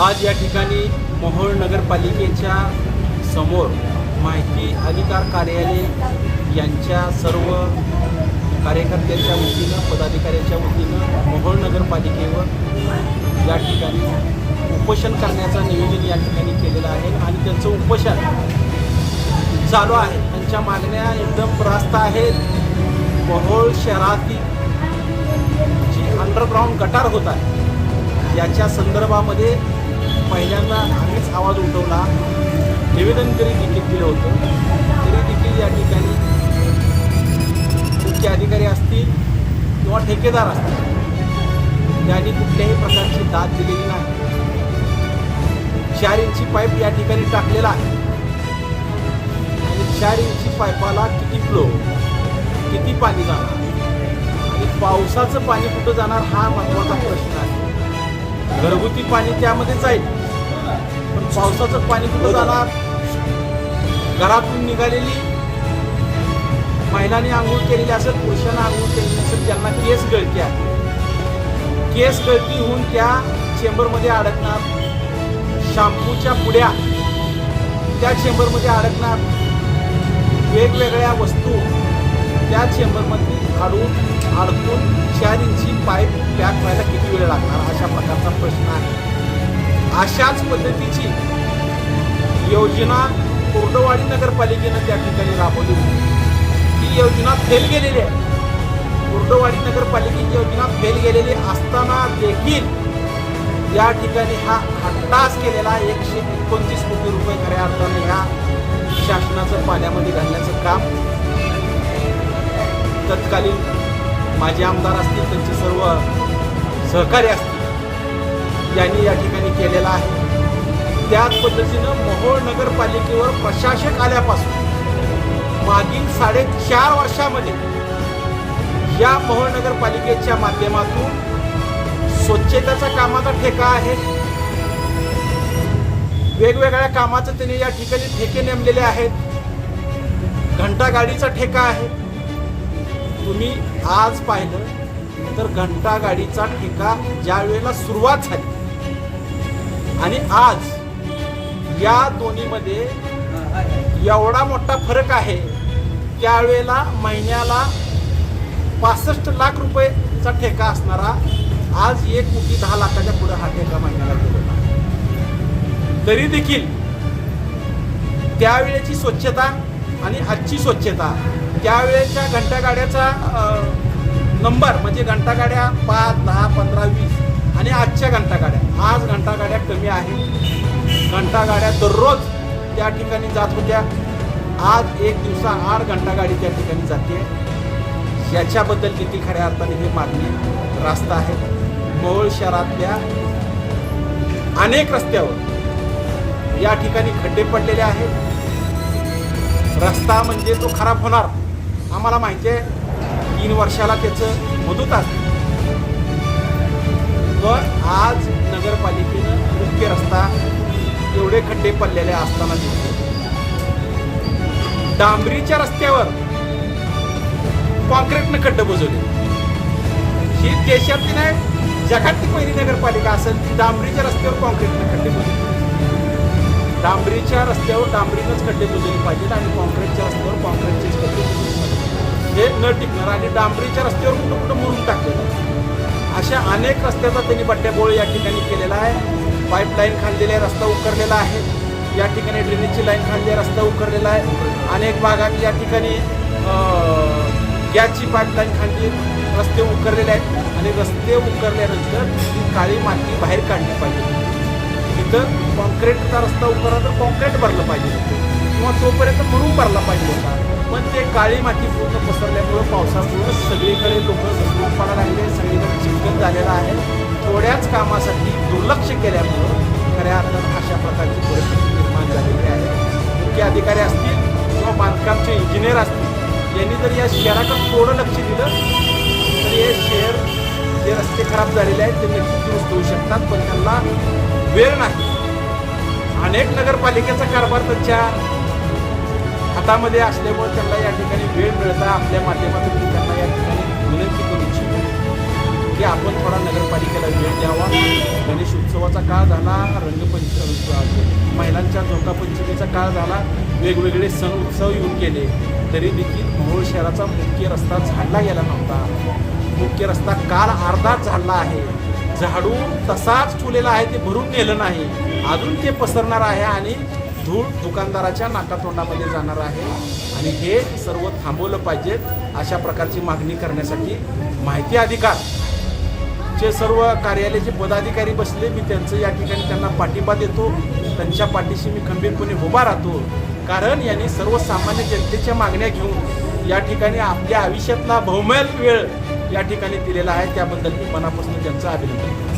आज या ठिकाणी मोहोळ नगरपालिकेच्या समोर माहिती अधिकार कार्यालय यांच्या सर्व कार्यकर्त्यांच्या वतीनं पदाधिकाऱ्यांच्या वतीनं मोहोळ नगरपालिकेवर या ठिकाणी उपोषण करण्याचं नियोजन या ठिकाणी केलेलं आहे आणि त्यांचं उपोषण चालू आहे. त्यांच्या मागण्या एकदम रास्त आहेत. मोहोळ शहरातील जी अंडरग्राऊंड गटार होत आहे याच्या संदर्भामध्ये पहिल्यांदा आम्हीच आवाज उठवला. निवेदन जरी देखील दिलं होतं. तरी देखील या ठिकाणी मुख्य अधिकारी असतील किंवा ठेकेदार असतील त्यांनी कुठल्याही प्रकारची दाद दिलेली नाही. चार इंची पाईप या ठिकाणी टाकलेला आहे. आणि चार इंची पाईपाला किती फ्लो किती पाणी जाणार आणि पावसाचं पाणी कुठं जाणार हा महत्त्वाचा प्रश्न आहे. घरगुती पाणी त्यामध्ये जाईल पण पावसाचं पाणी कुठं जाणार? घरातून निघालेली महिलांनी आंघोळ केलेली असेल पुरुषांना आंघोळ केलेली असेल ज्यांना केस गळती आहे. केस गळती होऊन त्या चेंबरमध्ये अडकणार. शॅम्पूच्या पुड्या त्या चेंबरमध्ये अडकणार. वेगवेगळ्या वस्तू त्या चेंबरमध्ये अडून अडकून चार इंची पाईप पॅक व्हायला किती वेळ लागणार? प्रश्न आहे अशाच पद्धतीची योजना कोर्डवाडी नगरपालिकेनं त्या ठिकाणी राबवली होती. ती योजना फेल गेलेली आहे. कुर्डवाडी नगरपालिकेची योजना फेल गेलेली असताना देखील या ठिकाणी हा हट्टास केलेला एकशे एकोणतीस कोटी रुपये खऱ्या अर्थाने ह्या शासनाचं पाण्यामध्ये घालण्याचं काम. तत्कालीन माजी आमदार असतील त्यांचे सर्व सहकारी असतील. यांनी या ठिकाणी केलेला आहे. त्याच पद्धतीनं मोहोळ नगरपालिकेवर प्रशासक आल्यापासून मागील साडेचार वर्षामध्ये या मोहोळ नगरपालिकेच्या माध्यमातून स्वच्छतेच्या कामाचा ठेका आहे. वेगवेगळ्या कामाचं त्यांनी या ठिकाणी ठेके नेमलेले आहेत. घंटागाडीचा ठेका आहे. तुम्ही आज पाहिलं तर घंटागाडीचा ठेका ज्या वेळेला सुरुवात झाली आणि आज या दोन्हीमध्ये एवढा मोठा फरक आहे त्यावेळेला महिन्याला पासष्ट लाख रुपयेचा ठेका असणारा आज एक कोटी दहा लाखाच्या पुढे हा ठेका महिन्याला गेलेला तरी देखील त्यावेळेची स्वच्छता आणि आजची स्वच्छता त्यावेळेच्या घंटागाड्याचा नंबर म्हणजे घंटागाड्या पाच दहा पंधरा वीस आणि आजच्या घंटागाड्या. आज घंटागाड्या कमी आहेत. घंटागाड्या दररोज त्या ठिकाणी जात होत्या. आज एक दिवसा आठ घंटागाडी त्या ठिकाणी जाते. याच्याबद्दल किती खऱ्या अर्थाने हे मागणी रास्ता आहे. मोहोळ शहरातल्या अनेक रस्त्यावर या ठिकाणी खड्डे पडलेले आहेत. रस्ता म्हणजे तो खराब होणार. आम्हाला माहिती आहे तीन वर्षाला त्याचं मदत असते पण आज नगरपालिकेनं मुख्य रस्ता एवढे खड्डे पडलेले असताना दिसतो डांबरीच्या रस्त्यावर कॉन्क्रीटनं खड्डे बुजवले. ही देशातली नाही जगातली पहिली नगरपालिका असेल ती डांबरीच्या रस्त्यावर कॉन्क्रीटनं खड्डे बुजवले. डांबरीच्या रस्त्यावर डांबरीनंच खड्डे बुजवले पाहिजेत आणि कॉन्क्रीटच्या रस्त्यावर कॉन्क्रीटचेच खड्डे बुजवले हे न टिकणार आणि डांबरीच्या रस्त्यावर कुठं कुठं मुरून टाकलेलं अशा अनेक रस्त्याचा त्यांनी बड्ड्याबोळ या ठिकाणी केलेला आहे. पाईपलाईन खांदलेली आहे रस्ता उकरलेला आहे. या ठिकाणी ड्रेनेजची लाईन खांदली आहे रस्ता उकरलेला आहे. अनेक भागात या ठिकाणी गॅसची पाईपलाईन खांदली रस्ते उकरलेले आहेत. आणि रस्ते उकरल्यानंतर ती काळी माती बाहेर काढली पाहिजे. तिथं कॉन्क्रीटचा रस्ता उकरला तर कॉन्क्रीट भरलं पाहिजे. किंवा तोपर्यंत म्हणून भरला पाहिजे होता. पण ते काळी माती पूर्ण पसरल्यामुळं पावसामुळं सगळीकडे लोक सगळं पडायला लागले सगळीकडे चिखल झालेलं आहे. थोड्याच कामासाठी दुर्लक्ष केल्यामुळं खऱ्या अर्थानं अशा प्रकारची परिस्थिती निर्माण झालेली आहे. मुख्य अधिकारी असतील किंवा बांधकामचे इंजिनियर असतील यांनी जर या शहराकडे थोडं लक्ष दिलं तर हे शहर जे रस्ते खराब झालेले आहेत ते नक्की दुरुस्त होऊ शकतात पण त्यांना वेळ नाही. अनेक नगरपालिकेचा कारभार त्यांच्या हातामध्ये असल्यामुळे त्यांना या ठिकाणी वेळ मिळता. आपल्या माध्यमातून मी त्यांना या ठिकाणी विनंती करू इच्छितो की आपण थोडा नगरपालिकेला वेळ द्यावा. गणेश उत्सवाचा काळ झाला रंगपंच महिलांच्या झोकापंचमीचा काळ झाला. वेगवेगळे सण उत्सव येऊन गेले. तरी देखील मोहोळ शहराचा मुख्य रस्ता झाडला गेला नव्हता. मुख्य रस्ता काल अर्धाच झाडला आहे. झाडून तसाच ठेवलेला आहे ते भरून गेलं नाही. अजून ते पसरणार आहे आणि धूळ दुकानदाराच्या नाकातोंडामध्ये जाणार आहे. आणि हे सर्व थांबवलं पाहिजे अशा प्रकारची मागणी करण्यासाठी माहिती अधिकार जे सर्व कार्यालयाचे पदाधिकारी बसले मी त्यांचं या ठिकाणी त्यांना पाठिंबा देतो. त्यांच्या पाठीशी मी खंबीरपणे उभा राहतो. कारण यांनी सर्वसामान्य जनतेच्या मागण्या घेऊन या ठिकाणी आपल्या आयुष्यातला बहुमैल वेळ या ठिकाणी दिलेला आहे. त्याबद्दल मी मनापासून त्यांचं अभिनंदन करतो.